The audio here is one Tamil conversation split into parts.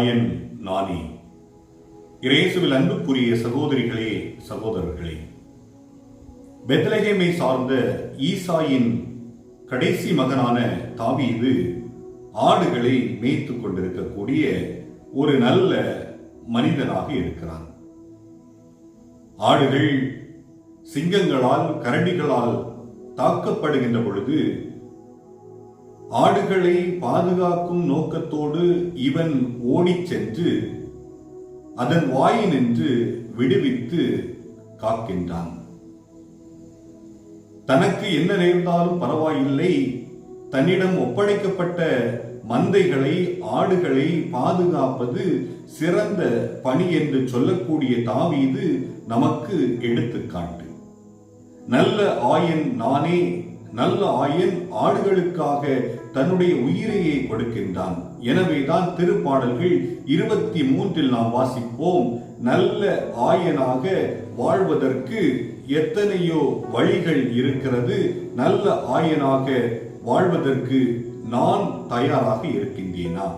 ஆரியன் நானே. இயேசுவில் அன்புக்குரிய சகோதரிகளே சகோதரர்களே. பெத்லகேமை சார்ந்த ஈசாயின் கடைசி மகனான தாவீது ஆடுகளை மேய்த்து கொண்டிருக்கக்கூடிய ஒரு நல்ல மனிதனாக இருக்கிறான். ஆடுகள் சிங்கங்களால் கரடிகளால் தாக்கப்படுகின்ற பொழுது ஆடுகளை பாதுகாக்கும் நோக்கத்தோடு இவன் ஓடிச் சென்று அதன் வாயினின்று விடுவித்து காக்கின்றான். தனக்கு என்ன நேர்ந்தாலும் பரவாயில்லை. தன்னிடம் ஒப்படைக்கப்பட்ட மந்தைகளை ஆடுகளை பாதுகாப்பது சிறந்த பணி என்று சொல்லக்கூடிய தாவீது நமக்கு எடுத்துக்காட்டு. நல்ல ஆயன் நானே நல்ல ஆயன் ஆடுகளுக்காக தன்னுடைய உயிரையே கொடுக்கின்றான். எனவேதான் திருப்பாடல்கள் இருபத்தி மூன்றில் நாம் வாசிப்போம். நல்ல ஆயனாக வாழ்வதற்கு எத்தனையோ வழிகள் இருக்கிறது. நல்ல ஆயனாக வாழ்வதற்கு நான் தயாராக இருக்கின்றேனா?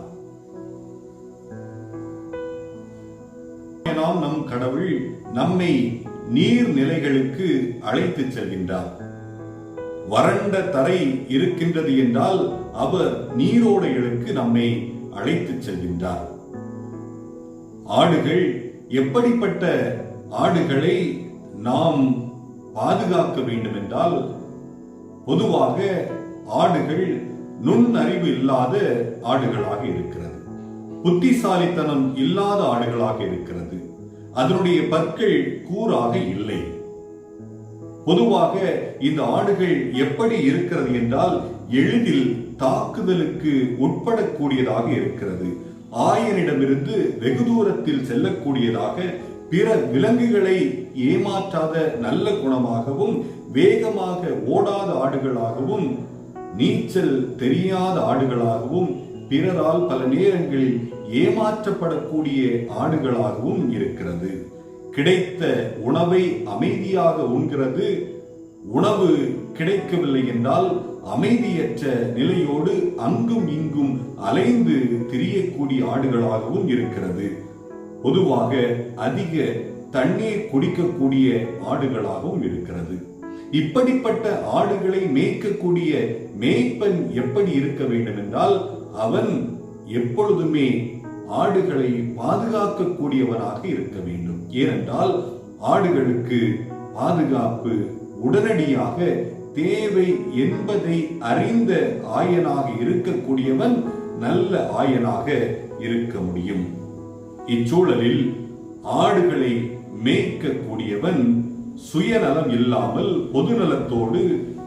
நாம் நம் கடவுள் நம்மை நீர்நிலைகளுக்கு அழைத்துச் செல்கின்றார். வறண்ட தரை இருக்கின்றது என்றால் அவர் நீரோடைகளுக்கு நம்மை அழைத்துச் செல்கின்றார். ஆடுகள் எப்படிப்பட்ட ஆடுகளை நாம் பாதுகாக்க வேண்டும் என்றால் பொதுவாக ஆடுகள் நுண்ணறிவு இல்லாத ஆடுகளாக இருக்கிறது. புத்திசாலித்தனம் இல்லாத ஆடுகளாக இருக்கிறது. அதனுடைய பற்கள் கூறாக இல்லை. பொதுவாக இந்த ஆடுகள் எப்படி இருக்கிறது என்றால் எளிதில் தாக்குதலுக்கு உட்படக்கூடியதாக இருக்கிறது. ஆயனிடமிருந்து வெகு தூரத்தில் செல்லக்கூடியதாக பிற விலங்குகளை ஏமாற்றாத நல்ல குணமாகவும் வேகமாக ஓடாத ஆடுகளாகவும் நீச்சல் தெரியாத ஆடுகளாகவும் பிறரால் பல நேரங்களில் ஏமாற்றப்படக்கூடிய ஆடுகளாகவும் இருக்கிறது. கிடைத்த உணவை அமைதியாக உண்கிறது. உணவு கிடைக்கவில்லை என்றால் அமைதியற்ற நிலையோடு அங்கும் இங்கும் அலைந்து திரியக்கூடிய ஆடுகளாகவும் இருக்கிறது. பொதுவாக அதிக தண்ணீர் குடிக்கக்கூடிய ஆடுகளாகவும் இருக்கிறது. இப்படிப்பட்ட ஆடுகளை மேய்க்கக்கூடிய மேய்ப்பன் எப்படி இருக்க வேண்டும் என்றால் அவன் எப்பொழுதுமே ஆடுகளை பாதுகாக்கக்கூடியவனாக இருக்க வேண்டும். ஏனென்றால் ஆடுகளுக்கு பாதுகாப்பு உடனடியாக தேவை என்பதை அறிந்த ஆயனாக இருக்கக்கூடியவன் நல்ல ஆயனாக இருக்க முடியும். இச்சூழலில் ஆடுகளை மேய்க்கக்கூடியவன் சுயநலம் இல்லாமல் பொதுநலத்தோடு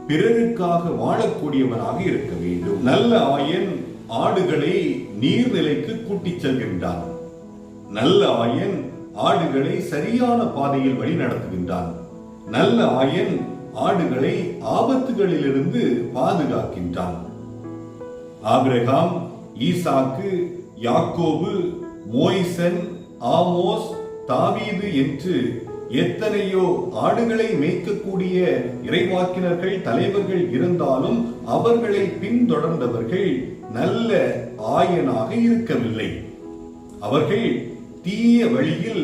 பிறருக்காக வாழக்கூடியவனாக இருக்க வேண்டும். நல்ல ஆயன் ஆடுகளை நீர்நிலைக்கு கூட்டிச் செல்கின்றான். நல்ல ஆயன் ஆடுகளை சரியான பாதையில் வழி நடத்துகின்றான். நல்ல ஆயன் ஆடுகளை ஆபத்துகளிலிருந்து பாதுகாக்கின்றான். ஆபிரகாம் ஈசாக்கு யாக்கோபு மோய்சன் ஆமோஸ் தாவீது என்று எத்தனையோ ஆடுகளை மேய்க்கக்கூடிய இறைவாக்கினர்கள் தலைவர்கள் இருந்தாலும் அவர்களை பின்தொடர்ந்தவர்கள் நல்ல ஆயனாக இருக்கவில்லை. அவர்கள் தீய வழியில்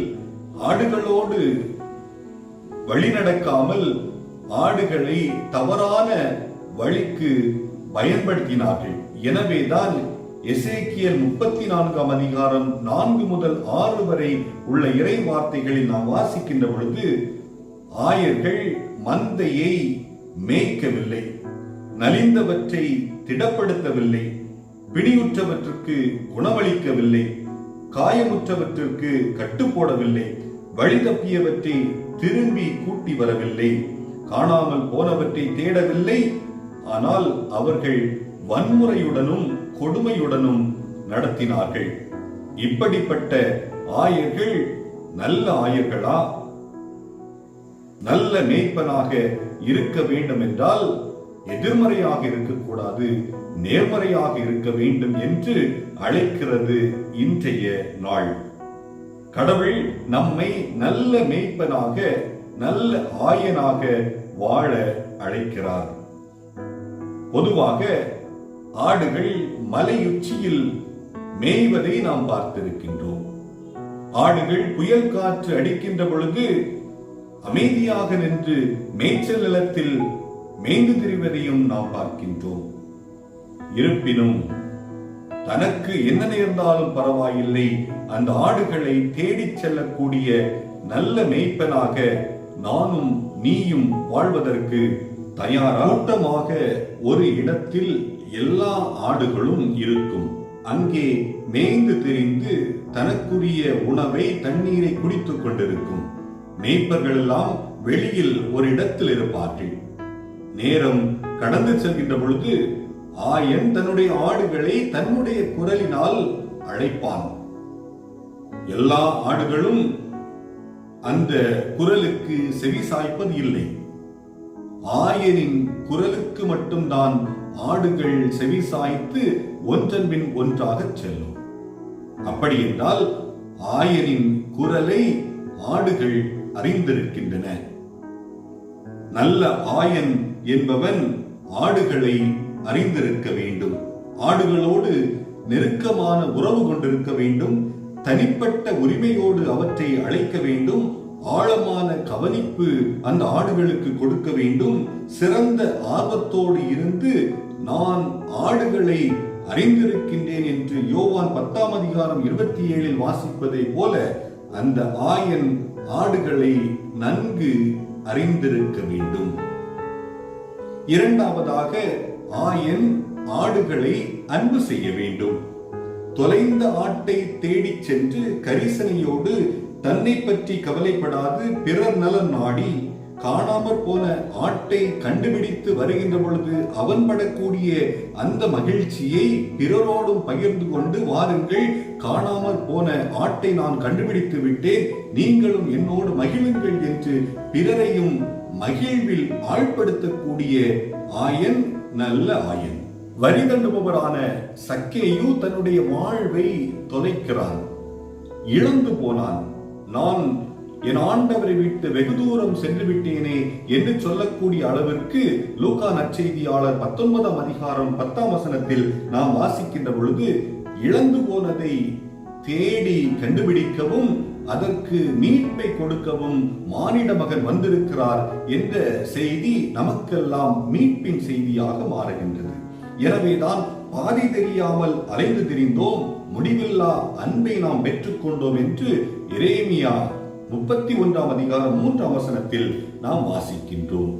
ஆடுகளோடு வழிநடக்காமல் ஆடுகளை தவறான வழிக்கு பயன்படுத்தினார்கள். எனவேதான் எசேக்கியல் முப்பத்தி நான்காம் அதிகாரம் நான்கு முதல் ஆறு வரை உள்ள இறை வார்த்தைகளை நாம் வாசிக்கின்ற பொழுது ஆயர்கள் மந்தையை மேய்க்கவில்லை நலிந்தவற்றை திடப்படுத்தவில்லை பிடியுற்றவற்றுக்கு குணமளிக்கவில்லை காயமுற்றவற்றிற்கு கட்டுப்போடவில்லை. வழி தப்பியவற்றை திரும்பி கூட்டி வரவில்லை. காணாமல் போனவற்றை தேடவில்லை. ஆனால் அவர்கள் வன்முறையுடனும் கொடுமையுடனும் நடத்தினார்கள். இப்படிப்பட்ட ஆயர்கள் நல்ல ஆயர்களா? நல்ல மேய்ப்பனாக இருக்க வேண்டும் என்றால் எதிர்மறையாக இருக்கக்கூடாது. நேர்மறையாக இருக்க வேண்டும் என்று அழைக்கிறது இன்றைய நாள். கடவுள் நம்மை நல்ல மேய்ப்பனாக நல்ல ஆயனாக வாழ அழைக்கிறார். பொதுவாக ஆடுகள் மலையுச்சியில் மேய்வதை நாம் பார்த்திருக்கின்றோம். ஆடுகள் புயல் காற்று அடிக்கின்ற பொழுது அமைதியாக நின்று மேய்ச்சல் நிலத்தில் மேய்ந்து திரிவதையும் நாம் பார்க்கின்றோம். இருப்பினும் தனக்கு என்ன நேர்ந்தாலும் பரவாயில்லை. அந்த ஆடுகளை தேடிச் செல்லக்கூடிய நல்ல மேய்ப்பனாக நானும் நீயும் வாழ்வதற்கு தயாராட்டமாக ஒரு இடத்தில் எல்லா ஆடுகளும் இருக்கும். அங்கே மேய்ந்து திரிந்து தனக்குரிய உணவை தண்ணீரை குடித்துக் கொண்டிருக்கும். மேய்ப்பர்கள் எல்லாம் வெளியில் ஒரு இடத்தில் இருப்பார்கள். நேரம் கடந்து செல்கின்ற பொழுது ஆயன் தன்னுடைய ஆடுகளை தன்னுடைய குரலினால் அழைப்பான். எல்லா ஆடுகளும் அந்த குரலுக்கு செவி சாய்ப்பது இல்லை. ஆயனின் குரலுக்கு மட்டும்தான் ஆடுகள் செவி சாய்த்து ஒன்றன் பின் ஒன்றாக செல்லும். அப்படி என்றால் ஆயனின் குரலை ஆடுகள் அறிந்திருக்கின்றன. நல்ல ஆயன் என்பவன் ஆடுகளை அறிந்திருக்க வேண்டும். ஆடுகளோடு நெருக்கமான உறவு கொண்டிருக்க வேண்டும். தனிப்பட்ட உரிமையோடு அவற்றை அழைக்க வேண்டும். ஆழமான கவனிப்பு அந்த ஆடுகளுக்கு கொடுக்க வேண்டும். சிறந்த ஆர்வத்தோடு இருந்து நான் ஆடுகளை அறிந்திருக்கின்றேன் என்று யோவான் பத்தாம் அதிகாரம் இருபத்தி ஏழில் வாசிப்பதை போல அந்த ஆயன் ஆடுகளை நன்கு அறிந்திருக்க வேண்டும். இரண்டாவதாக ஆயன் ஆடுகளை அன்பு செய்ய வேண்டும். தொலைந்த ஆட்டை தேடிச் சென்று கரிசனையோடு தன்னை பற்றி கவலைப்படாது பிறர் நலன் நாடி காணாமற் போன ஆட்டை கண்டுபிடித்து வருகின்ற பொழுது அவன் படக்கூடிய அந்த மகிழ்ச்சியை பிறரோடும் பகிர்ந்து கொண்டு வாருங்கள். காணாமற் போன ஆட்டை நான் கண்டுபிடித்து விட்டேன். நீங்களும் என்னோடு மகிழுங்கள் என்று பிறரையும் மகிழ்வில் ஆழ்படுத்தக்கூடிய ஆயன் நல்ல ஆயன். வரி தண்டுபவரான சக்கேயு தன்னுடைய வாழ்வை தொலைக்கிறான். இழந்து போனான். நான் என் ஆண்டவரை விட்டு வெகு தூரம் சென்று விட்டேனே என்று சொல்லக்கூடிய அளவிற்கு லூகா நற்செய்தியாளர் பத்தொன்பதாம் அதிகாரம் பத்தாம் வசனத்தில் நாம் வாசிக்கின்ற பொழுது இழந்து போனதை தேடி கண்டுபிடிக்கவும் அதற்கு மீட்பை கொடுக்கவும் மானிட மகன் வந்திருக்கிறார் என்ற செய்தி நமக்கெல்லாம் மீட்பின் செய்தியாக மாறுகின்றது. எனவேதான் பாதி தெரியாமல் அலைந்து திரிந்தோம். முடிவில்லா அன்பை நாம் பெற்றுக்கொண்டோம் என்று எரேமியா முப்பத்தி ஒன்றாம் அதிகாரம் மூன்றாம் வசனத்தில் நாம் வாசிக்கின்றோம்.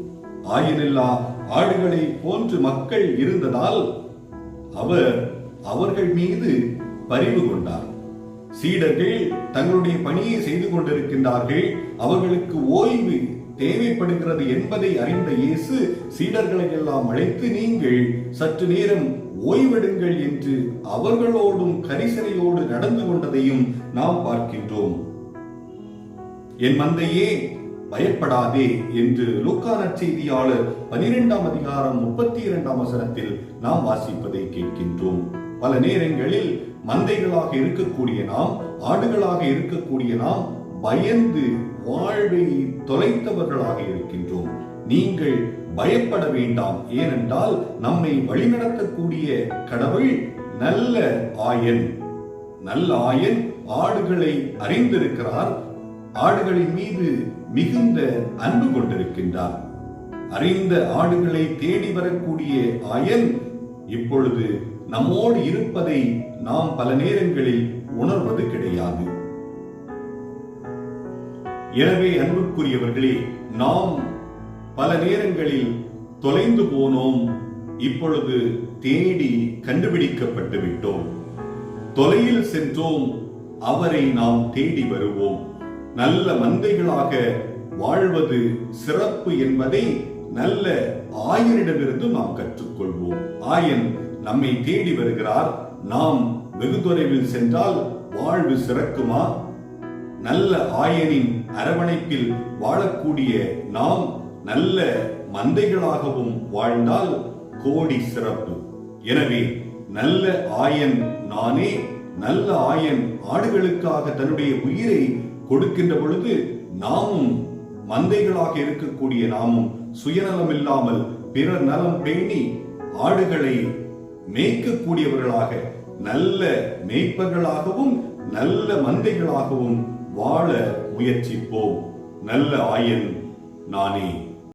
ஆயினில்லா ஆடுகளை போன்று மக்கள் இருந்ததால் அவர் அவர்கள் மீது பரிவு கொண்டார். சீடர்கள் தங்களுடைய பணியை செய்து கொண்டிருக்கின்றார்கள். அவர்களுக்கு ஓய்வு தேவைப்படுகிறது என்பதை அறிந்த இயேசு சீடர்களை எல்லாம் அழைத்து நீங்கள் சற்று நேரம் ஓய்வெடுங்கள் என்று அவர்களோடும் கரிசனையோடு நடந்து கொண்டதையும் நாம் பார்க்கின்றோம். என் மந்தையே பயப்படாதே என்று லூக்கா நற்செய்தியாளர் பனிரெண்டாம் அதிகாரம் முப்பத்தி இரண்டாம் வசனத்தில் நாம் வாசிப்பதை கேட்கின்றோம். பல நேரங்களில் மந்தைகளாக இருக்கக்கூடிய நாம் ஆடுகளாக இருக்கக்கூடிய நாம் பயந்து வாழ்வை தொலைத்தவர்களாக இருக்கின்றோம். நீங்கள் பயப்பட வேண்டாம். ஏனென்றால் நம்மை வழிநடத்தக்கூடிய கடவுள் நல்ல ஆயன். நல்ல ஆயன் ஆடுகளை அறிந்திருக்கிறார். ஆடுகளின் மீது மிகுந்த அன்பு கொண்டிருக்கின்றார். அறிந்த ஆடுகளை தேடி வரக்கூடிய ஆயன் இப்பொழுது நம்மோடு இருப்பதை நாம் பல நேரங்களில் உணர்வது கிடையாது. எனவே அன்புக்குரியவர்களே நாம் பல நேரங்களில் தொலைந்து போனோம் இப்பொழுது தேடி கண்டுபிடிக்கப்பட்டு விட்டோம். தொலையில் சென்றோம் அவரை நாம் தேடி வருவோம். நல்ல மந்தைகளாக வாழ்வது சிறப்பு என்பதை நல்ல ஆயனிடமிருந்து நாம் கற்றுக்கொள்வோம். ஆயன் நம்மை தேடி வருகிறார். நாம் வெகு தொலைவில் சென்றால் வாழ்வு சிறக்குமா? நல்ல ஆயனின் அரவணைப்பில் வாழக்கூடிய நாம் நல்ல மந்தைகளாகவும் வாழ்ந்தால் கோடி சிறப்பு. எனவே நல்ல ஆயன் நானே நல்ல ஆயன் ஆடுகளுக்காக தன்னுடைய உயிரை கொடுக்கின்ற பொழுது நாமும் மந்தைகளாக இருக்கக்கூடிய நாமும் சுயநலம் இல்லாமல் பிறர் நலம் பேணி ஆடுகளை மேய்க்கக்கூடியவர்களாக நல்ல மேய்ப்பர்களாகவும் நல்ல மந்தைகளாகவும் வாழ முயற்சிப்போம். நல்ல ஆயன் நானே.